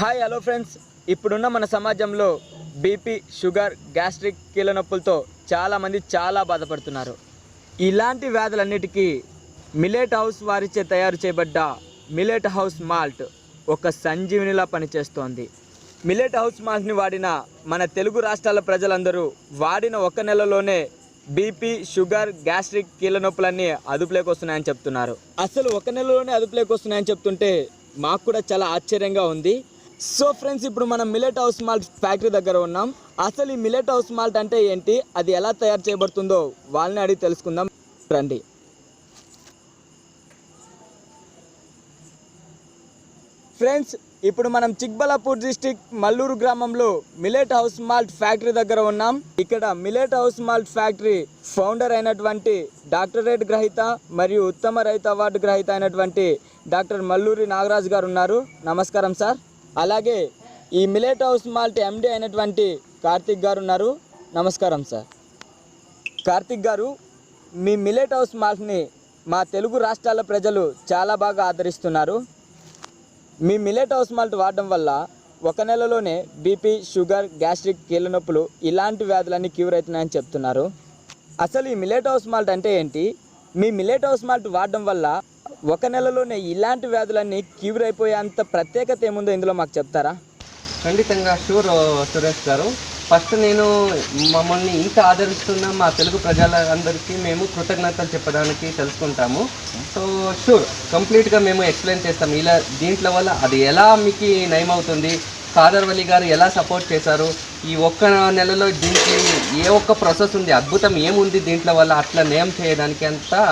Hi hello friends. ఇప్పుడున్న మన సమాజంలో బీపీ షుగర్ గ్యాస్ట్రిక్ కీళ్ళ నొప్పులతో చాలామంది చాలా బాధపడుతున్నారు. ఇలాంటి వ్యాధులన్నిటికీ మిలెట్ హౌస్ వారిచే తయారు చేయబడ్డ మిలెట్ హౌస్ మాల్ట్ ఒక సంజీవినిలా పనిచేస్తోంది. మిలెట్ హౌస్ మాల్ట్ని వాడిన మన తెలుగు రాష్ట్రాల ప్రజలందరూ వాడిన ఒక నెలలోనే బీపీ షుగర్ గ్యాస్ట్రిక్ కీళ్ళ నొప్పులన్నీ అదుపులోకి వస్తున్నాయని చెప్తున్నారు. అసలు ఒక నెలలోనే అదుపులోకి వస్తున్నాయని చెప్తుంటే మాకు కూడా చాలా ఆశ్చర్యంగా ఉంది. సో ఫ్రెండ్స్ ఇప్పుడు మనం మిలెట్ హౌస్ మాల్ట్ ఫ్యాక్టరీ దగ్గర ఉన్నాం. అసలు ఈ మిలెట్ హౌస్ మాల్ట్ అంటే ఏంటి? అది ఎలా తయారు చేయబడుతుందో వాళ్ళని అడిగి తెలుసుకుందాం. రండి. ఫ్రెండ్స్ ఇప్పుడు మనం చిక్బలాపూర్ డిస్టిక్ మల్లూరు గ్రామంలో మిలెట్ హౌస్ మాల్ట్ ఫ్యాక్టరీ దగ్గర ఉన్నాం. ఇక్కడ millet house malt factory founder అయినటువంటి డాక్టరేట్ గ్రహీత మరియు ఉత్తమ రైతు అవార్డు గ్రహీత అయినటువంటి డాక్టర్ మల్లూరి నాగరాజ్ గారు ఉన్నారు. నమస్కారం సార్. అలాగే ఈ మిలెట్ హౌస్ మాల్ట్ ఎండి అయినటువంటి కార్తిక్ గారు ఉన్నారు. నమస్కారం సార్. కార్తిక్ గారు మీ మిలెట్ హౌస్ మాల్ట్ని మా తెలుగు రాష్ట్రాల ప్రజలు చాలా బాగా ఆదరిస్తున్నారు. మీ మిలెట్ హౌస్ మాల్ట్ వాడడం వల్ల ఒక నెలలోనే బీపీ షుగర్ గ్యాస్ట్రిక్ కీళ్ళనొప్పులు ఇలాంటి వ్యాధులన్నీ క్యూర్ అవుతున్నాయని చెప్తున్నారు. అసలు ఈ మిలెట్ హౌస్ మాల్ట్ అంటే ఏంటి? మీ మిలెట్ హౌస్ మాల్ట్ వాడడం వల్ల ఒక నెలలోనే ఇలాంటి వ్యాధులన్నీ క్యూర్ అయిపోయేంత ప్రత్యేకత ఏముందో ఇందులో మాకు చెప్తారా? ఖండితంగా షూర్ సురేష్ గారు. ఫస్ట్ నేను మమ్మల్ని ఇంత ఆదరిస్తున్న మా తెలుగు ప్రజలందరికీ మేము కృతజ్ఞతలు చెప్పడానికి తెలుసుకుంటాము. సో షూర్ కంప్లీట్గా మేము ఎక్స్ప్లెయిన్ చేస్తాము ఇలా దీంట్లో వల్ల అది ఎలా మీకు నయమవుతుంది? ఫాదర్ వలి గారు ఎలా సపోర్ట్ చేశారు? ఈ ఒక్క నెలలో దీనికి ఏ ఒక్క ప్రాసెస్ ఉంది? అద్భుతం ఏముంది దీంట్లో వల్ల అట్లా నయం చేయడానికి అంతా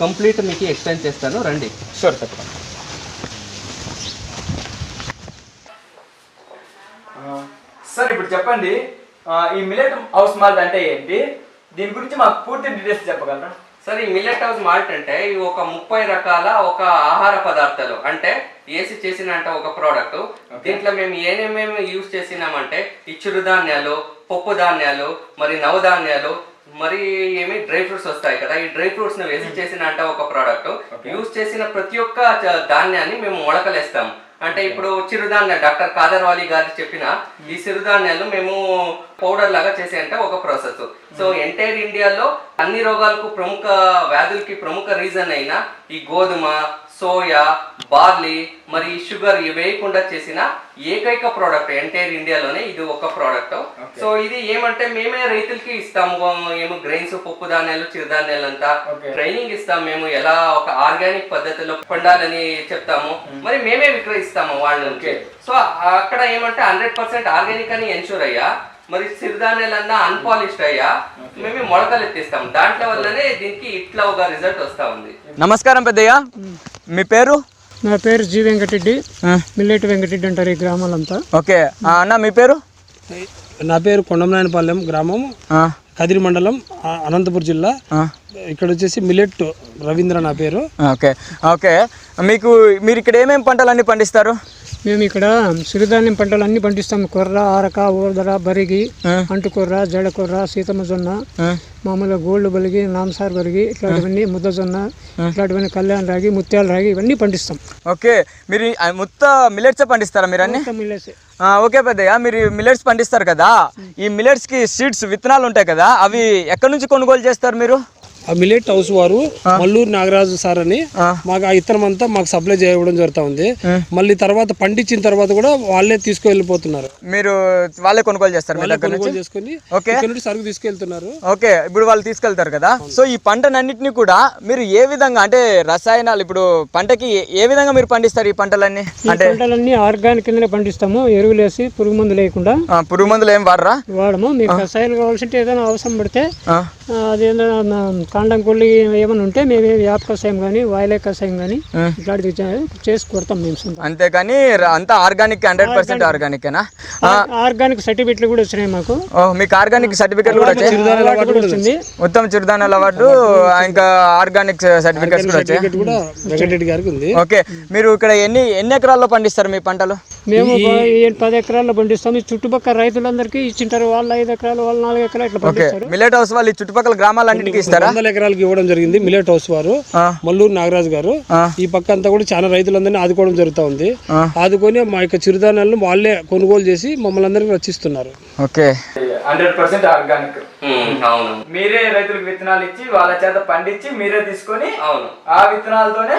కంప్లీట్ మీకు ఎక్స్ప్లెయిన్ చేస్తాను. రండి. షూర్ తప్పకుండా. సార్ ఇప్పుడు చెప్పండి. ఆ, ఈ మిలెట్ హౌస్ మాల్ట్ అంటే ఏంటి? దీని గురించి మాకు పూర్తి డీటెయిల్స్ చెప్పగలరా? సరే ఈ మిల్లెట్ హౌస్ మాల్ట్ అంటే ఇవి ఒక ముప్పై రకాల ఒక ఆహార పదార్థాలు. అంటే ఏసి చేసిన అంటే ఒక ప్రోడక్ట్ దీంట్లో మేము ఏమేమి యూజ్ చేసినామంటే ఈ చిరుధాన్యాలు పప్పు ధాన్యాలు మరి నవధాన్యాలు మరి ఏమి డ్రై ఫ్రూట్స్ వస్తాయి కదా ఈ డ్రై ఫ్రూట్స్ను వేసి చేసిన అంటే ఒక ప్రోడక్ట్ యూజ్ చేసిన ప్రతి ఒక్క ధాన్యాన్ని మేము మొలకలేస్తాం. అంటే ఇప్పుడు చిరుధాన్యాలు డాక్టర్ కాదర్వాలి గారు చెప్పిన ఈ చిరుధాన్యాలు మేము పౌడర్ లాగా చేసే అంటే ఒక ప్రాసెస్ సో ఎంటైర్ ఇండియాలో అన్ని రోగాలకు ప్రముఖ వ్యాధులకి ప్రముఖ రీజన్ అయిన ఈ గోధుమ సోయా బార్లీ మరి షుగర్ ఇవి వేయకుండా చేసిన ఏకైక ప్రోడక్ట్ ఎంటైర్ ఇండియాలోనే ఇది ఒక ప్రోడక్ట్. సో ఇది ఏమంటే మేమే రైతులకి ఇస్తాము ఏమో గ్రెయిన్స్ పప్పు ధాన్యాలు చిరుధాన్యాలు అంతా. ట్రైనింగ్ ఇస్తాం మేము ఎలా ఒక ఆర్గానిక్ పద్ధతిలో పండాలని చెప్తాము మరి మేమే విక్రయిస్తాము వాళ్ళ నుంచి సో అక్కడ ఏమంటే హండ్రెడ్ పర్సెంట్ ఆర్గానిక్ అని ఎన్షూర్ అయ్యా. మరి సిరిధాన్యాలన్నా అన్పాలిష్డ్ అయ్యా మేమే మొలకలు ఎత్తిస్తాం. దాంట్లో వల్లనే దీనికి ఇట్లా ఒక రిజల్ట్ వస్తా ఉంది. నమస్కారం పెద్దయ్య. మీ పేరు? నా పేరు జి వెంకటరెడ్డి. మిల్లెట్ వెంకటరెడ్డి అంటారు ఈ గ్రామాలంతా. ఓకే. అన్న మీ పేరు? నా పేరు కొండమనాయనపాలెం గ్రామం. ఆ, కదిరి మండలం అనంతపురం జిల్లా. ఇక్కడ వచ్చేసి మిలెట్ రవీంద్ర నా పేరు. ఓకే. ఓకే. మీకు మీరు ఇక్కడ ఏమేమి పంటలన్నీ పండిస్తారు? మేము ఇక్కడ సిరిధాన్యం పంటలు అన్ని పండిస్తాం. కొర్ర ఆరక ఊదర బరిగి అంటుకొర్ర జడకొర్ర సీతమ్మ జొన్న మామూలుగా గోల్డ్ బలిగి నామసార్ బలిగి ఇట్లాంటివన్నీ ముద్దజొన్న ఇట్లాంటివన్నీ కళ్యాణ్ రాగి ముత్యాల రాగి ఇవన్నీ పండిస్తాం. ఓకే. మీరు మొత్త మిల్లెట్స్ పండిస్తారా మీరు అన్ని? మిల్లెట్సే. ఓకే పెద్దయ్య. మీరు మిల్లెట్స్ పండిస్తారు కదా. ఈ మిల్లెట్స్కి సీడ్స్ విత్తనాలు ఉంటాయి కదా. అవి ఎక్కడి నుంచి కొనుగోలు చేస్తారు మీరు? ఆ మిలెట్ హౌస్ వారు మల్లూరు నాగరాజు సార్ అని. మాకు ఆ ఇత్తనం అంతా మాకు సప్లై చేయడం జరుగుతూ ఉంది మళ్ళీ తర్వాత పండించిన తర్వాత కూడా వాళ్ళే తీసుకువెళ్ళిపోతున్నారు మీరు వాళ్ళే కొనుగోలు చేస్తారు కొనుగోలు చేసుకుని సరుకు తీసుకెళ్తున్నారు. ఓకే ఇప్పుడు వాళ్ళు తీసుకెళ్తారు కదా? సో ఈ పంటనన్నిటిని కూడా మీరు ఏ విధంగా అంటే రసాయనాలు ఇప్పుడు పంటకి ఏ- విధంగా మీరు పండిస్తారు ఈ పంటలన్నీ? అంటే పంటలన్నీ ఆర్గానిక్ కిందనే పండిస్తాము. ఎరువులు వేసి పురుగు మందు లేకుండా పురుగు మందులు ఏం వాడరా? వాడము. మీకు కషాయాలు కావాల్సింటే ఏదైనా అవసరం పడితే నా కాండం కొల్లి ఏమైనా ఉంటే మేము వేప కషాయం కానీ వాయిలే కషాయం కానీ ఇట్లాంటివి చేసి కొడతాం మేము ర- అంతా ఆర్గానిక్ హండ్రెడ్ పర్సెంట్ ఆర్గానికేనా ఆర్గానిక్ సర్టిఫికెట్లు కూడా వచ్చినాయి మాకు. ఓ మీకు ఆర్గానిక్ సర్టిఫికేట్ కూడా వచ్చింది. ఉత్తమ చిరుధాన్యాల అవార్డు ఇంకా ఆర్గానిక్ సర్టిఫికేట్స్ కూడా వచ్చాయి? టికెట్ కూడా వెంకటరెడ్డి గారికి ఉంది. ఓకే మీరు ఇక్కడ ఎన్ని ఎన్ని ఎకరాల్లో పండిస్తారు మీ పంటలు? మేము పది ఎకరాల్లో పండిస్తాం. ఈ చుట్టుపక్కల రైతులందరికీ ఇచ్చింటారు వాళ్ళు ఐదు ఎకరాలు వాళ్ళు నాలుగు ఎకరాలు ఇట్లా మిల్లెట్ హౌస్ వాళ్ళు చుట్టుపక్కల చుట్టుపక్కల గ్రామాలన్నిటికీ ఇస్తారా? వందల ఎకరాలకు ఇవ్వడం జరిగింది మిలెట్ హౌస్ వారు. మల్లూరు నాగరాజు గారు. ఈ పక్క అంతా కూడా చాలా రైతులందరినీ ఆదుకోవడం జరుగుతూ ఉంది. ఆదుకొని మా యొక్క చిరుధాన్యాలను వాళ్ళే కొనుగోలు చేసి మమ్మల్ని అందరికీ రచిస్తున్నారు ఓకే. Hundred percent organic. మీరే రైతులకు విత్తనాలు ఇచ్చి వాళ్ళ చేత పండించి మీరే తీసుకొని అవును. ఆ విత్తనాలతోనే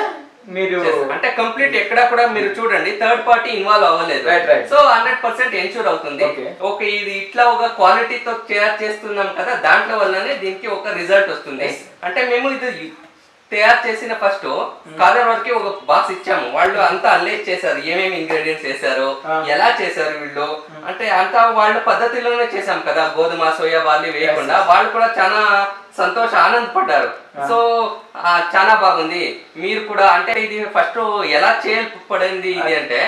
మీరు అంటే కంప్లీట్ ఎక్కడ కూడా మీరు చూడండి థర్డ్ పార్టీ ఇన్వాల్వ్ అవ్వలేదు. సో హండ్రెడ్ పర్సెంట్ ఎన్షూర్ అవుతుంది. ఓకే ఇది ఇట్లా ఒక క్వాలిటీతో తయారు చేస్తున్నాం కదా దాంట్లో వల్లనే దీనికి ఒక రిజల్ట్ వస్తుంది. అంటే మేము ఇది తయారు చేసిన ఫస్ట్ కాదర్ వరకు ఒక బాక్స్ ఇచ్చాము. వాళ్ళు అంతా అల్లే చేశారు. ఏమేమి ఇంగ్రీడియంట్స్ వేశారు ఎలా చేశారు వీళ్ళు? అంటే అంతా వాళ్ళ పద్ధతిలోనే చేశాం కదా. గోధుమ సోయా బార్లీ వేయకుండా. వాళ్ళు కూడా చాలా సంతోష ఆనందపడ్డారు. సో చాలా బాగుంది. మీరు కూడా అంటే ఇది ఫస్ట్ ఎలా చేయబడింది ఇది అంటే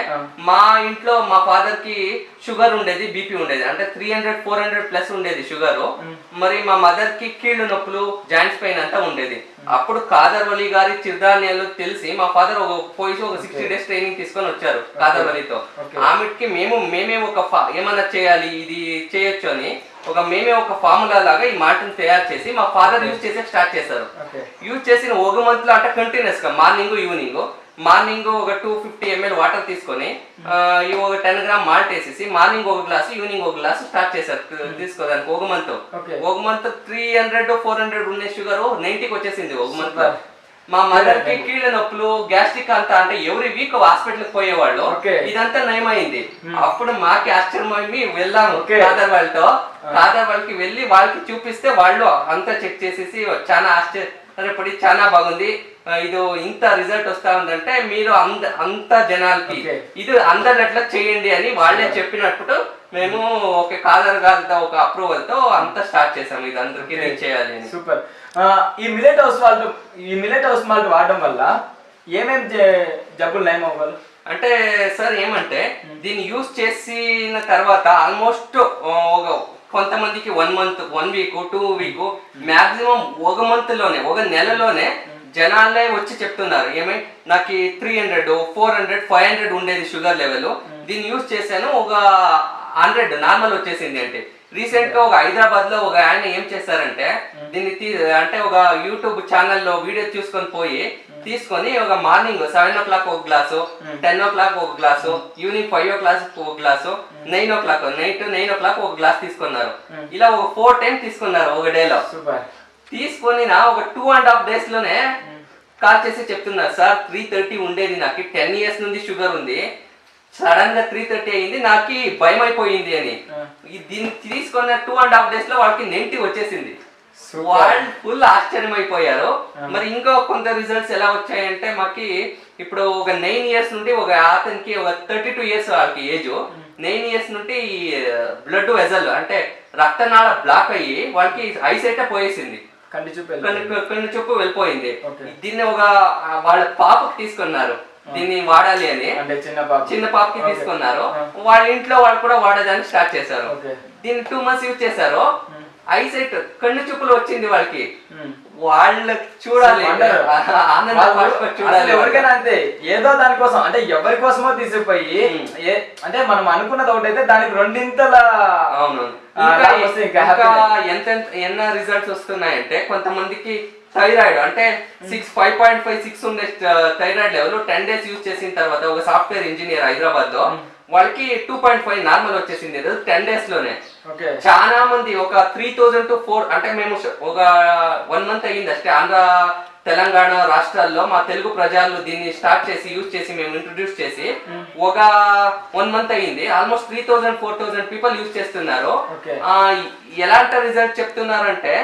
మా ఇంట్లో మా ఫాదర్కి షుగర్ ఉండేది బీపీ ఉండేది. అంటే three hundred four hundred plus ఉండేది షుగర్. మరి మా మదర్కి కీళ్ళు నొప్పులు జాయింట్స్ పెయిన్ అంతా ఉండేది. అప్పుడు కాదర్ వలి గారి చిరుధాన్యాలు తెలిసి మా ఫాదర్ ఒక పోయి ఒక సిక్స్టీ డేస్ ట్రైనింగ్ తీసుకొని వచ్చారు కాదర్ వలితో ఆమెకి మేము మేమే ఒక ఏమన్నా చేయాలి ఇది చేయొచ్చు అని ఒక మేమే ఒక ఫార్ములా లాగా ఈ మాటను తయారు చేసి మా ఫాదర్ యూజ్ చేసే స్టార్ట్ చేశారు. యూజ్ చేసిన ఒక మంత్లో అంటే కంటిన్యూస్గా మార్నింగ్ ఈవినింగ్ మార్నింగ్ ఒక టూ ఫిఫ్టీ ఎంఎల్ వాటర్ తీసుకొని ఈ ఒక టెన్ గ్రామ్ మాల్ట్ వేసేసి మార్నింగ్ ఒక గ్లాస్ ఈవినింగ్ ఒక గ్లాస్ స్టార్ట్ చేశారు తీ- తీసుకోవడానికి ఒక మంత్. ఒక month three hundred four hundred ఉండే షుగర్ నైన్టీకి వచ్చేసింది ఒక మంత్ మా మదర్కి కీళ్ళ నొప్పులు గ్యాస్ట్రిక్ అంతా అంటే ఎవరి వీక్ హాస్పిటల్ పోయేవాళ్ళు. ఇదంతా నయమైంది. అప్పుడు మాకి ఆశ్చర్యమై వెళ్ళాము. కాదర్ వాళ్ళతో. కాదర్ వాళ్ళకి వెళ్ళి వాళ్ళకి చూపిస్తే వాళ్ళు అంతా చెక్ చేసేసి చాలా ఆశ్చర్యపడి చాలా బాగుంది. ఇది ఇంత రిజల్ట్ వస్తా ఉందంటే మీరు అంద అంత జనాలకి. ఇది అందరినట్లా చేయండి అని వాళ్ళే చెప్పినప్పుడు మేము ఒక కాదర్ గారితో ఒక అప్రూవల్తో అంతా స్టార్ట్ చేసాము ఇది అందరికి రీచ్ చేయాలి సూపర్. ఈ మిలెట్ హౌస్ మాల్ట్ ఈ మిలెట్ హౌస్ మాల్ట్ వాడడం వల్ల ఏమేం జ- జబ్బులు నయం అవ్వాలి అంటే సార్ ఏమంటే దీన్ని యూజ్ చేసిన తర్వాత ఆల్మోస్ట్ ఒక కొంతమందికి one month one week two week maximum ఒక మంత్లోనే ఒక నెలలోనే జనాలే వచ్చి చెప్తున్నారు. ఏమై నాకు three hundred four hundred five hundred ఉండేది షుగర్ లెవెల్. దీన్ని యూజ్ చేశాను. ఒక హండ్రెడ్ నార్మల్ వచ్చేసింది అంటే. రీసెంట్గా ఒక హైదరాబాద్లో ఒక ఆయన ఏం చేశారంటే దీన్ని అంటే ఒక యూట్యూబ్ ఛానల్లో వీడియో చూసుకొని పోయి తీసుకొని ఒక మార్నింగ్ సెవెన్ ఓ క్లాక్ ఒక గ్లాసు టెన్ ఓ క్లాక్ ఒక glass evening five o'clock ఒక glass nine o'clock night nine o'clock ఒక గ్లాస్ తీసుకున్నారు. ఇలా ఒక ఫోర్ టైం తీసుకున్నారు ఒక డేలో. తీసుకొని నా ఒక టూ అండ్ హాఫ్ డేస్లోనే కాల్ చేసి చెప్తున్నారు సార్ త్రీ థర్టీ ఉండేది నాకు. టెన్ ఇయర్స్ నుండి షుగర్ ఉంది. సడన్గా త్రీ థర్టీ అయింది నాకు భయం అయిపోయింది అని దీన్ని తీసుకున్న టూ అండ్ హాఫ్ డేస్లో వాళ్ళకి నెగిటివ్ వచ్చేసింది. వాళ్ళు ఫుల్ ఆశ్చర్యమైపోయారు. మరి ఇంకో కొంత రిజల్ట్స్ ఎలా వచ్చాయంటే మాకి ఇప్పుడు ఒక నైన్ ఇయర్స్ నుండి ఒక అతనికి ఒక థర్టీ టూ ఇయర్స్ వాళ్ళకి ఏజ్ నైన్ ఇయర్స్ నుండి బ్లడ్ వెజల్ అంటే రక్తనాళ బ్లాక్ అయ్యి వాళ్ళకి ఐసైట్ పోయేసింది. కంటి చూపు కొన్ని చెప్పు వెళ్ళిపోయింది. దీన్ని ఒక వాళ్ళ పాపకి తీసుకున్నారు. దీన్ని వాడాలి అని. అంటే చిన్న పాపకి. తీసుకున్నారు. వాళ్ళ ఇంట్లో వాళ్ళు కూడా వాడడానికి స్టార్ట్ చేశారు. దీన్ని టూ మంత్స్ యూజ్ చేశారు. ఐసైట్ కన్ను చూపులు వచ్చింది వాళ్ళకి. వాళ్ళకి చూడాలి. చూడాలి. ఎవరికైనా అంతే. ఏదో దానికోసం అంటే ఎవరి కోసమో తీసుకుపోయి అంటే మనం అనుకున్నది ఒకటి అయితే దానికి రెండింతల అవును. happy. ఎంత ఎన్న రిజల్ట్స్ వస్తున్నాయంటే కొంతమందికి థైరాయిడ్ అంటే six five point five six ఉండే thyroid level ten days use చేసిన తర్వాత ఒక సాఫ్ట్వేర్ ఇంజనీర్ హైదరాబాద్లో వాళ్ళకి టూ పాయింట్ ఫైవ్ నార్మల్ వచ్చేసింది. టెన్ డేస్లోనే. చాలా మంది ఒక త్రీ థౌజండ్ టు ఫోర్ అంటే మేము ఒక వన్ మంత్ అయ్యింది అಷ್ಟೇ. ఆంధ్ర తెలంగాణ రాష్ట్రాల్లో మా తెలుగు ప్రజలు దీన్ని స్టార్ట్ చేసి యూజ్ చేసి మేము ఇంట్రొడ్యూస్ చేసి ఒక వన్ మంత్ అయ్యింది. Almost three thousand four thousand people use చేస్తున్నారు. ఎలాంటి రిజల్ట్ చెప్తున్నారంటే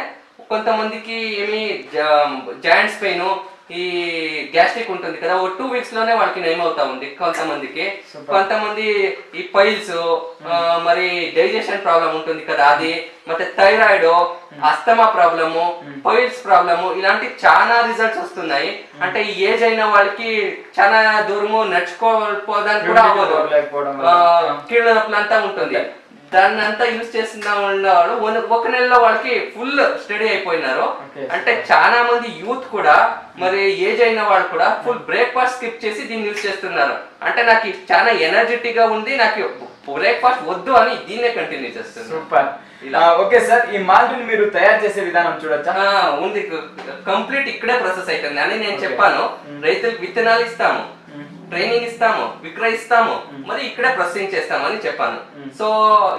కొంతమందికి ఏమి జాయింట్స్ పెయిన్ ఈ గ్యాస్ట్రిక్ ఉంటుంది కదా ఒక టూ వీక్స్ లోనే వాళ్ళకి నయం అవుతా ఉంది కొంతమందికి కొంతమంది ఈ పైల్స్ మరి డైజెషన్ ప్రాబ్లం ఉంటుంది కదా అది ಮತ್ತೆ thyroid asthma problem piles problem ఇలాంటి చాలా రిజల్ట్స్ వస్తున్నాయి అంటే ఈ ఏజ్ అయిన వాళ్ళకి చాలా దూరము నడుచుకోకపోవడానికి కూడా అవ్వదు లేకపోవడం ఆ, కీళ్ళ నొప్పులు అంతా ఉంటుంది దాన్ని అంతా యూజ్ చేస్తున్న వాళ్ళు ఒక- నెలలో వాళ్ళకి ఫుల్ స్టడీ అయిపోయినారు. అంటే చాలా మంది యూత్ కూడా మరి ఏజ్ అయిన వాళ్ళు కూడా ఫుల్ బ్రేక్ఫాస్ట్ స్కిప్ చేసి దీన్ని యూజ్ చేస్తున్నారు. అంటే నాకు చాలా ఎనర్జెటిక్గా ఉంది నాకు బ్రేక్ఫాస్ట్ వద్దు అని దీన్నే కంటిన్యూ చేస్తున్నారు. సూపర్. ఓకే సార్ ఈ మాల్ట్ మీరు తయారు చేసే విధానం చూడొచ్చా? ఉంది. కంప్లీట్ ఇక్కడే ప్రాసెస్ అవుతుంది అని నేను చెప్పాను. రైతులకు విత్తనాలు ఇస్తాము. ట్రైనింగ్ ఇస్తాము విక్రయిస్తాము మరి ఇక్కడే ప్రాసెసింగ్ చేస్తాము అని చెప్పాను. సో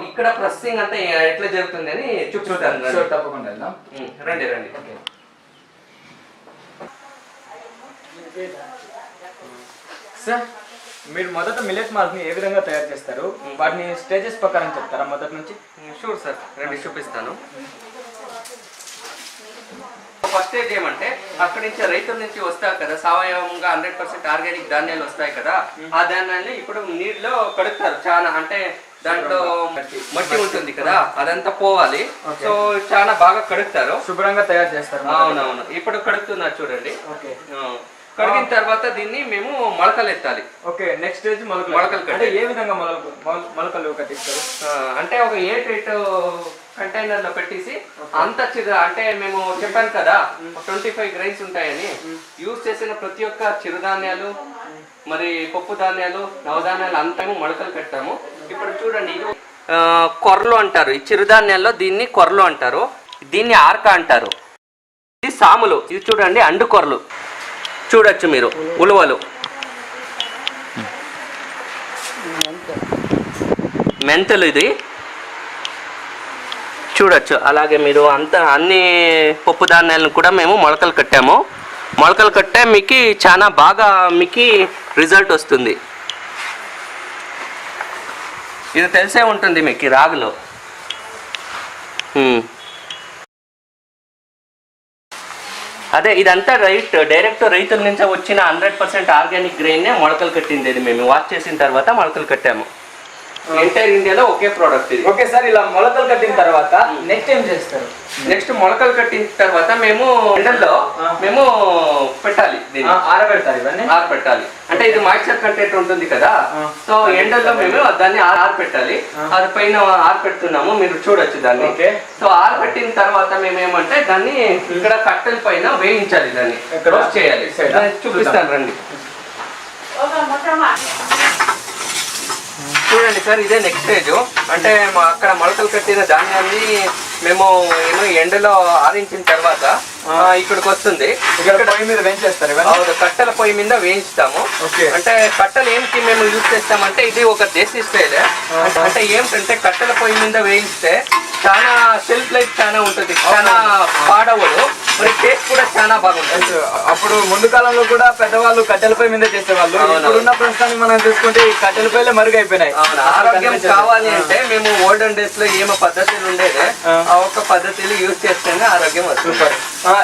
ఇక్కడ ప్రాసెసింగ్ అంతా ఎట్లా జరుగుతుంది అని చూపిస్తాను. తప్పకుండా వెళ్దాం. రండి రండి. సార్ మీరు మొదట మాల్ట్ని ఏ విధంగా తయారు చేస్తారు? వాటిని స్టేజెస్ ప్రకారం చెప్తారా మొదటి నుంచి? షూర్ సార్ రండి చూపిస్తాను. ఫస్ట్ స్టేజ్ ఏమంటే అక్కడి నుంచి రైతుల నుంచి వస్తాయి కదా సావయవంగా హండ్రెడ్ పర్సెంట్ ఆర్గానిక్ ధాన్యాలు వస్తాయి కదా ఆ ధాన్యాన్ని ఇప్పుడు నీటిలో కడుగుతారు చాలా అంటే దాంట్లో మట్టి ఉంటుంది కదా అదంతా పోవాలి. సో చాలా బాగా కడుగుతారు. శుభ్రంగా తయారు చేస్తారు అవునవును. ఇప్పుడు కడుగుతున్నారు చూడండి. కడిగిన తర్వాత దీన్ని మేము మొలకలు ఎత్తాలి. ఓకే నెక్స్ట్ స్టేజ్ మొలకలు. మొలకలు. అంటే ఏ విధంగా మొలకలు మొల- మొలకలు కట్టిస్తారు? అంటే ఒక ఏ రేట్ కంటైనర్లో పెట్టేసి అంత చిర అంటే మేము చెప్పాను కదా ట్వంటీ ఫైవ్ గ్రైన్స్ ఉంటాయని. యూజ్ చేసిన ప్రతి ఒక్క చిరుధాన్యాలు మరి పప్పు ధాన్యాలు నవధాన్యాలు అంతా మొలకలు కట్టాము. ఇప్పుడు చూడండి ఇది కొర్రలు అంటారు. ఈ చిరుధాన్యాల్లో దీన్ని కొర్రలు అంటారు. దీన్ని ఆర్క అంటారు. ఇది సాములు. ఇది చూడండి అండు కొర్రలు. చూడొచ్చు మీరు ఉలువలు. మెంతలు ఇది. చూడొచ్చు. అలాగే మీరు అంత అన్ని పప్పు ధాన్యాలను కూడా మేము మొలకలు కట్టాము. మొలకలు కట్టే మీకు చాలా బాగా మీకు రిజల్ట్ వస్తుంది. ఇది తెలిసే ఉంటుంది మీకు ఈ రాగులో అదే ఇదంతా రైట్ డైరెక్ట్ రైతుల నుంచి వచ్చిన హండ్రెడ్ పర్సెంట్ ఆర్గానిక్ గ్రెయిన్నే మొలకలు కట్టింది ఇది మేము. వాష్ చేసిన తర్వాత మొలకలు కట్టాము. ఎంటైర్ ఇండియాలో ఒకే ప్రోడక్ట్ ఇది. ఓకే సార్ ఇలా మొలకలు కట్టిన తర్వాత నెక్స్ట్ ఏం చేస్తారు? నెక్స్ట్ మొలకలు కట్టిన తర్వాత మేము ఎండల్లో మేము పెట్టాలి దీన్ని. ఆరబెడతారు ఇవన్నీ? ఆరు పెట్టాలి అంటే ఇది మాయిశ్చర్ కంటెంట్ ఉంటుంది కదా. సో ఎండల్లో మేము దాన్ని ఆరు ఆరు పెట్టాలి అది పైన ఆరు పెడుతున్నాము మీరు చూడొచ్చు దాన్ని. సో ఆరు పెట్టిన తర్వాత మేము ఏమంటే దాన్ని ఇక్కడ కట్టెల పైన వేయించాలి దాన్ని? రోస్ట్ చేయాలి. చూపిస్తాను రండి. చూడండి సార్ ఇదే నెక్స్ట్ స్టేజ్ అంటే మా అక్కడ మొలకలు కట్టిన ధాన్యాన్ని మేము ఏమో ఎండలో ఆరించిన తర్వాత ఇక్కడికి వస్తుంది. ఇక్కడ పొయ్యి మీద వేయించేస్తారు ఇవన్నీ? అవును కట్టెల పొయ్యి మీద వేయించుతాము. అంటే కట్టెలు ఏంటి మేము యూజ్ చేస్తామంటే ఇది ఒక దేశీ స్టైల్. అంటే ఏమిటంటే కట్టెల పొయ్యి మీద వేయిస్తే చాలా సెల్ఫ్ లైఫ్ చాలా ఉంటుంది చాలా పాడవదు మరి టేస్ట్ కూడా చాలా బాగుంటుంది. అప్పుడు ముందు కాలంలో కూడా పెద్దవాళ్ళు కట్టెలపై మీద చేసేవాళ్ళు. ఇప్పుడున్న ప్రస్తుతానికి మనం చూసుకుంటే ఈ కట్టెలపైలే మరుగైపోయినాయి. ఆరోగ్యం కావాలి అంటే మేము ఓల్డెన్ డేస్లో ఏమో పద్ధతులు ఉండేది. ఆ. ఒక్క పద్ధతులు యూజ్ చేస్తేనే ఆరోగ్యం వస్తుంది.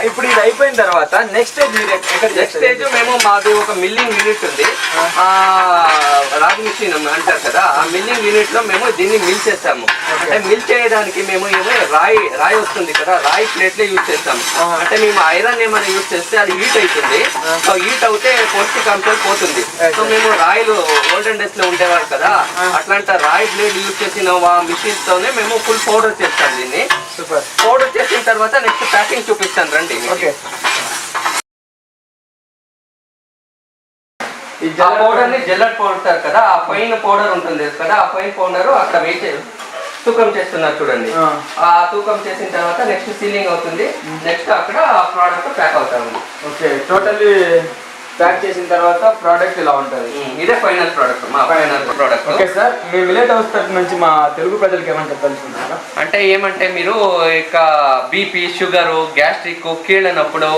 ఇప్పుడు ఇది అయిపోయిన తర్వాత నెక్స్ట్ స్టేజ్ నెక్స్ట్? స్టేజ్ మేము మాది ఒక మిల్లింగ్ యూనిట్ ఉంది. ఆ. రాగి మిషన్ అంటారు కదా ఆ మిల్లింగ్ యూనిట్లో మేము దీన్ని మిల్ చేస్తాము. అంటే మిల్ చేయడానికి మేము ఏమో రాయి రాయి వస్తుంది కదా రాయి ప్లేట్లే యూజ్ చేస్తాము. అంటే మేము ఐరన్ ఏమైనా యూజ్ చేస్తే అది హీట్ అవుతుంది. సో హీట్ అవుతే పౌష్టికాంశాలు పోతుంది. సో మేము రాయిలు ఓల్డెన్ డేస్లో ఉండేవారు కదా. అట్లాంటి రాయి బ్లేడ్ యూజ్ చేసిన మిషన్స్ తోనే మేము ఫుల్ పౌడర్ చేస్తాం దీన్ని. సూపర్. పౌడర్ చేసిన తర్వాత నెక్స్ట్ ప్యాకింగ్ చూపిస్తాను రండి ఈ పౌడర్ని జెల్లెట్ పౌడర్ కదా ఆ పైన పౌడర్ ఉంటుంది కదా ఆ పైన పౌడర్ అక్కడ వేసే తూకం చేస్తున్నారు చూడండి. ఆ. తూకం చేసిన తర్వాత నెక్స్ట్ సీలింగ్ అవుతుంది. నెక్స్ట్ అక్కడ ఆ ప్రోడక్ట్ ప్యాక్ అవుతా ఉంది. ఓకే టోటల్లీ ప్యాక్ చేసిన తర్వాత ప్రోడక్ట్ ఇలా ఉంటుంది. ఇదే ఫైనల్ ప్రోడక్ట్ మా ఫైనల్ ప్రోడక్ట్ ఓకే సార్ మీ మిలేట్ హౌస్ తరఫు నుంచి మా తెలుగు ప్రజలకు ఏమని చెప్పాల్సింటారా అంటే ఏమంటే మీరు ఇక బీపీ షుగరు గ్యాస్ట్రిక్ కీళ్ళ నొప్పులు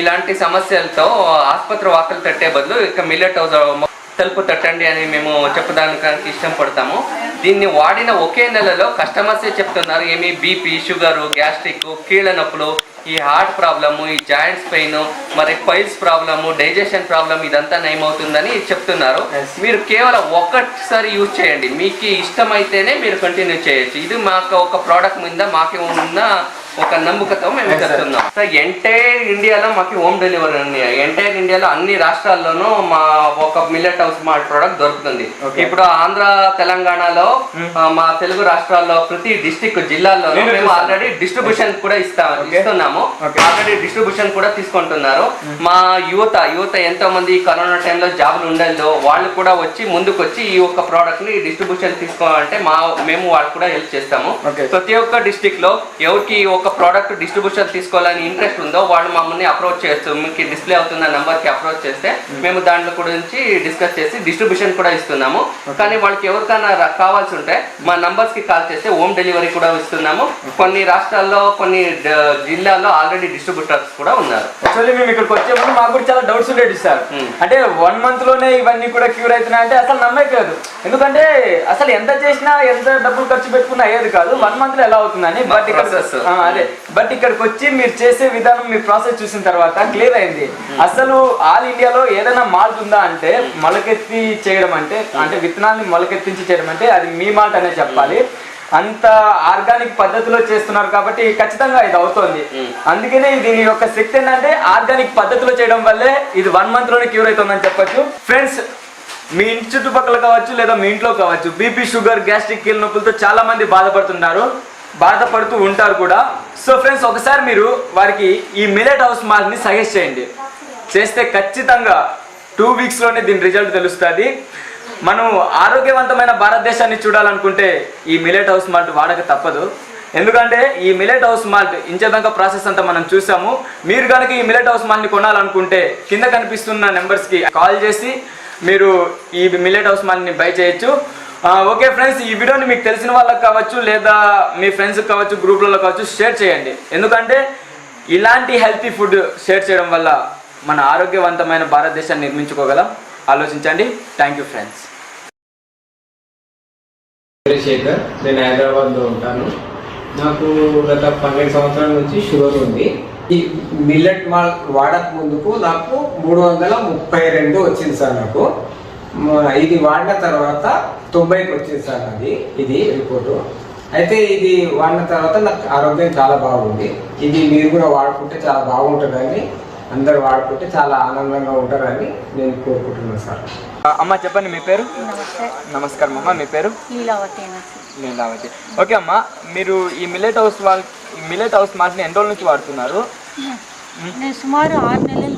ఇలాంటి సమస్యలతో ఆసుపత్రి వాకలు తట్టే బదులు ఇక మిల్లెట్ హౌస్ తలుపు తట్టండి అని మేము చెప్పడానికి ఇష్టం పడతాము. దీన్ని వాడిన ఒకే నెలలో కస్టమర్సే చెప్తున్నారు. ఏమి బీపీ షుగరు గ్యాస్ట్రిక్ కీళ్ళ నొప్పులు ఈ హార్ట్ ప్రాబ్లము ఈ జాయింట్స్ పెయిన్ మరి పైల్స్ ప్రాబ్లము డైజెషన్ ప్రాబ్లం ఇదంతా నయమవుతుందని చెప్తున్నారు. మీరు కేవలం ఒక్కసారి యూజ్ చేయండి. మీకు ఇష్టమైతేనే మీరు కంటిన్యూ చేయొచ్చు. ఇది మాకు ఒక ప్రోడక్ట్ మీద మాకు ఉన్న ఒక నమ్మకతో మేము చెప్తున్నాం సో ఎంటైర్ ఇండియాలో మాకు హోమ్ డెలివరీ ఉంది. ఎంటైర్ ఇండియాలో అన్ని రాష్ట్రాల్లోనూ మా ఒక మిల్లెట్ హౌస్ మాల్ట్ ప్రోడక్ట్ దొరుకుతుంది. ఇప్పుడు ఆంధ్ర తెలంగాణలో ఆ, మా తెలుగు రాష్ట్రాల్లో ప్రతి డిస్టిక్ జిల్లాల్లో మేము. ఆల్రెడీ డిస్ట్రిబ్యూషన్ కూడా ఇస్తా ఇస్తున్నాము. ఆల్రెడీ డిస్ట్రిబ్యూషన్ కూడా తీసుకుంటున్నారు. మా యువత యువత ఎంతో మంది కరోనా టైంలో జాబులు ఉండేదో వాళ్ళు కూడా వచ్చి ముందుకు వచ్చి ఈ ఒక్క ప్రోడక్ట్ని డిస్ట్రిబ్యూషన్ తీసుకోవాలంటే మా మేము వాళ్ళకి కూడా హెల్ప్ చేస్తాము. ప్రతి ఒక్క డిస్టిక్లో ఎవరికి ఈ ఒక ప్రోడక్ట్ డిస్ట్రిబ్యూషన్ తీసుకోవాలని ఇంట్రెస్ట్ ఉందో వాళ్ళు మమ్మల్ని అప్రోచ్ చేయొచ్చు మీకు డిస్ప్లే అవుతున్న నంబర్కి అప్రోచ్ చేస్తే మేము దాంట్లో గురించి డిస్కస్ చేసి డిస్ట్రిబ్యూషన్ కూడా ఇస్తున్నాము. కానీ వాళ్ళకి ఎవరికైనా కావాల్సి ఉంటే మా నంబర్స్కి కాల్ చేస్తే హోమ్ డెలివరీ కూడా ఇస్తున్నాము. కొన్ని రాష్ట్రాల్లో కొన్ని జిల్లాల్లో ఆల్రెడీ డిస్ట్రిబ్యూటర్స్ కూడా ఉన్నారు. యాక్చువల్లీ మేము ఇక్కడికి వచ్చే ముందు మాకు కూడా చాలా డౌట్స్ ఉండేవి సార్. Hmm. అంటే వన్ మంత్లోనే ఇవన్నీ కూడా క్యూర్ అవుతున్నాయి అంటే అసలు నమ్మకలేదు ఎందుకంటే అసలు ఎంత చేసినా ఎంత డబ్బులు ఖర్చు పెట్టుకున్నా అయ్యేది కాదు. వన్ మంత్లో ఎలా అవుతుందని బట్ ఇక్కడ అదే. బట్ ఇక్కడికి వచ్చి మీరు చేసే విధానం మీ ప్రాసెస్ చూసిన తర్వాత క్లియర్ అయింది. అసలు ఆల్ ఇండియాలో ఏదైనా మాల్ట్ ఉందా అంటే మొలకెత్తి చేయడం అంటే అంటే విత్తనాన్ని మొలకెత్తించి చేయడం అంటే అది మీ మాల్ట్ అనే చెప్పాలి. అంత ఆర్గానిక్ పద్ధతిలో చేస్తున్నారు కాబట్టి ఖచ్చితంగా ఇది అవుతోంది. అందుకనే దీని యొక్క శక్తి ఏంటంటే ఆర్గానిక్ పద్ధతిలో చేయడం వల్లే ఇది వన్ మంత్లోనే క్యూర్ అవుతుందని చెప్పొచ్చు. ఫ్రెండ్స్ మీ ఇంటి చుట్టుపక్కల కావచ్చు లేదా మీ ఇంట్లో కావచ్చు బీపీ షుగర్ గ్యాస్ట్రిక్ కీళ్ళ నొప్పులతో చాలా మంది బాధపడుతున్నారు బాధపడుతూ ఉంటారు కూడా. సో ఫ్రెండ్స్ ఒకసారి మీరు వారికి ఈ మిలెట్ హౌస్ మాల్ని సజెస్ట్ చేయండి. చేస్తే ఖచ్చితంగా టూ వీక్స్లోనే దీని రిజల్ట్ తెలుస్తుంది. మనం ఆరోగ్యవంతమైన భారతదేశాన్ని చూడాలనుకుంటే ఈ మిలెట్ హౌస్ మాల్ట్ వాడక తప్పదు. ఎందుకంటే ఈ మిలెట్ హౌస్ మాల్ట్ ఇంచేదాకా ప్రాసెస్ అంతా మనం చూసాము. మీరు కనుక ఈ మిలెట్ హౌస్ మాల్ట్ని కొనాలనుకుంటే కింద కనిపిస్తున్న నెంబర్స్కి కాల్ చేసి మీరు ఈ మిలెట్ హౌస్ మాల్ని బై చేయొచ్చు. ఓకే ఫ్రెండ్స్ ఈ వీడియోని మీకు తెలిసిన వాళ్ళకి కావచ్చు లేదా మీ ఫ్రెండ్స్కి కావచ్చు గ్రూప్లలో కావచ్చు షేర్ చేయండి. ఎందుకంటే ఇలాంటి హెల్తీ ఫుడ్ షేర్ చేయడం వల్ల మన ఆరోగ్యవంతమైన భారతదేశాన్ని నిర్మించుకోగలం. ఆలోచించండి. థ్యాంక్ యూ ఫ్రెండ్స్ చంద్రశేఖర్ నేను హైదరాబాద్లో ఉంటాను. నాకు గత పన్నెండు సంవత్సరాల నుంచి షుగర్ ఉంది. ఈ మిల్లెట్ మాల్ వాడక ముందుకు నాకు మూడు వందల ముప్పై రెండు వచ్చింది సార్ నాకు. ఇది వాడిన తర్వాత తొంభైకి వచ్చింది సార్ అది ఇది రిపోర్టు అయితే ఇది వాడిన తర్వాత నాకు ఆరోగ్యం చాలా బాగుంది. ఇది మీరు కూడా వాడుకుంటే చాలా బాగుంటుందని అందరు వాడుకుంటే చాలా ఆనందంగా ఉంటారని నేను కోరుకుంటున్నాను సార్. అమ్మ చెప్పండి మీ పేరు? నమస్కారం అమ్మ మీ పేరు? లీలావతి ఓకే అమ్మ మీరు ఈ మిల్లెట్ హౌస్ వాల్ ఈ మిల్లెట్ హౌస్ మాల్ట్ని ఎన్ని రోజుల నుంచి వాడుతున్నారు? నేను సుమారు ఆరు నెలల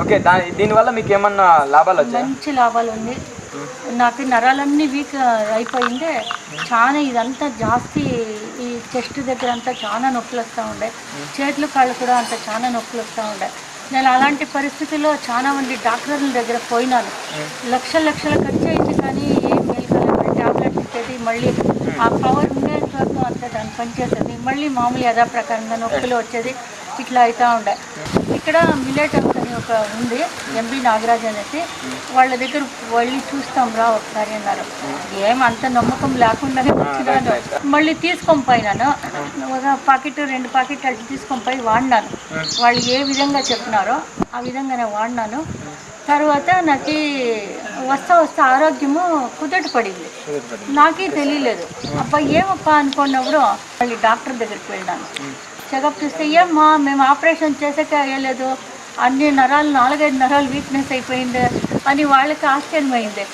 ఓకే దాని దీనివల్ల మీకు ఏమన్నా లాభాలు వచ్చాయి? మంచి లాభాలు ఉంది నాకు నరాలన్నీ వీక్ అయిపోయింది. చాలా ఇదంతా జాస్తి ఈ చెస్ట్ దగ్గర అంతా చాలా నొప్పులు వస్తూ ఉండే. చేతులు కాళ్ళు కూడా అంత చాలా నొప్పులు వస్తూ ఉండే. నేను అలాంటి పరిస్థితుల్లో చాలా మంది డాక్టర్ల దగ్గర పోయినాను. లక్షల లక్షల ఖర్చు అయింది కానీ ఏం మేలు కలగలేదు ఇచ్చేది మళ్ళీ ఆ పవర్ ఉండేంత వరకు అంత దాన్ని పనిచేస్తుంది మళ్ళీ మామూలు యథాప్రకారంగా నొప్పులు వచ్చేది ఇట్లా అవుతూ ఉండే. ఇక్కడ మిల్లెట్ ఒక ఉంది ఎంబీ నాగరాజ్ అనేసి వాళ్ళ దగ్గర వెళ్ళి చూస్తాం రా ఒకసారి అన్నారు. ఏం అంత నమ్మకం లేకుండానే వచ్చినాను మళ్ళీ తీసుకొని పోయినాను. ఒక పాకెట్ రెండు పాకెట్ అట్లా తీసుకొని పోయి వాడినాను. వాళ్ళు ఏ విధంగా చెప్పినారో ఆ విధంగా నేను వాడినాను. తర్వాత నాకు వస్తా వస్తా ఆరోగ్యము కుదట పడింది. నాకే తెలియలేదు. అబ్బా ఏమప్పా అనుకున్నప్పుడు మళ్ళీ డాక్టర్ దగ్గరికి వెళ్ళాను చెకప్ చేస్తే ఏమ్మా మేము ఆపరేషన్ చేసాక అయ్యలేదు అన్ని నరాలు నాలుగైదు నరాలు వీక్నెస్ అయిపోయింది అని వాళ్ళకి ఆశ్చర్యమైంది.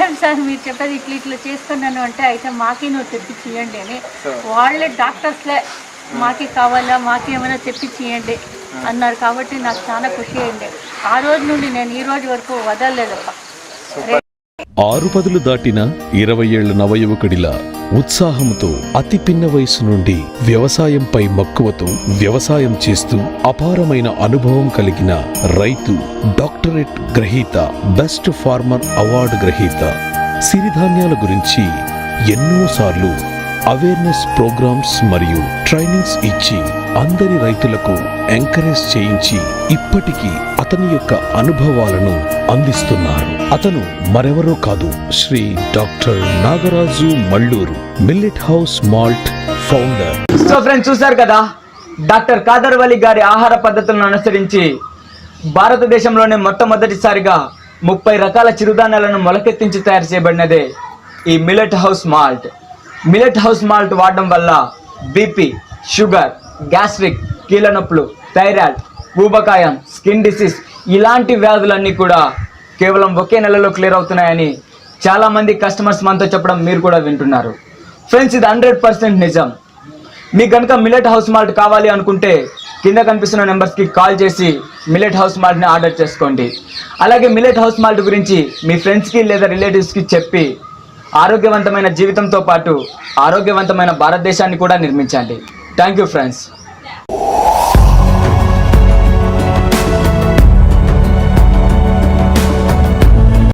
ఏం సార్ మీరు చెప్పేది ఇట్లా ఇట్లా చేసుకున్నాను అంటే అయితే మాకే నువ్వు తెప్పించి ఇవ్వండి అని. వాళ్ళే డాక్టర్స్లే మాకే కావాలా మాకేమైనా తెప్పించి ఇవ్వండి అన్నారు. కాబట్టి నాకు చాలా ఖుషి అయింది. ఆ రోజు నుండి నేను ఈ రోజు వరకు వదలలేదప్ప. ఆరు పదులు దాటిన ఇరవై ఏళ్ళ నవయువకుడిలా ఉత్సాహంతో అతి పిన్న వయసు నుండి వ్యవసాయంపై మక్కువతో వ్యవసాయం చేస్తూ అపారమైన అనుభవం కలిగిన రైతు డాక్టరేట్ గ్రహీత బెస్ట్ ఫార్మర్ అవార్డు గ్రహీత. సిరిధాన్యాల గురించి ఎన్నోసార్లు అవేర్నెస్ ప్రోగ్రామ్స్ మరియు ట్రైనింగ్స్ ఇచ్చి అందరి రైతులకు ఎంకరేజ్ చేయించి ఇప్పటికీ అతని యొక్క అనుభవాలను అందిస్తున్నారు. అతను మరెవరో కాదు Shri doctor Nagaraju Malluru Millet House Malt founder. So friends చూశారు కదా? డాక్టర్ కాదర్వలి గారి ఆహార పద్ధతులను అనుసరించి భారతదేశంలోనే మొట్టమొదటిసారిగా ముప్పై రకాల చిరుధాన్యాలను మొలకెత్తించి తయారు చేయబడినదే ఈ Millet House Malt. Millet House Malt వాడడం వల్ల బీపీ షుగర్ గ్యాస్ట్రిక్ కీళ్ళ నొప్పులు థైరాయిడ్ ఊబకాయం స్కిన్ డిసీజ్ ఇలాంటి వ్యాధులన్నీ కూడా కేవలం ఒకే నెలలో క్లియర్ అవుతున్నాయని చాలామంది కస్టమర్స్ మనతో చెప్పడం మీరు కూడా వింటున్నారు. ఫ్రెండ్స్ ఇది హండ్రెడ్ పర్సెంట్ నిజం. మీకు కనుక మిలెట్ హౌస్ మాల్ట్ కావాలి అనుకుంటే కింద కనిపిస్తున్న నెంబర్స్కి కాల్ చేసి మిలెట్ హౌస్ మాల్ట్ని ఆర్డర్ చేసుకోండి. అలాగే మిలెట్ హౌస్ మాల్ట్ గురించి మీ ఫ్రెండ్స్కి లేదా రిలేటివ్స్కి చెప్పి ఆరోగ్యవంతమైన జీవితంతో పాటు ఆరోగ్యవంతమైన భారతదేశాన్ని కూడా నిర్మించండి. Thank you friends.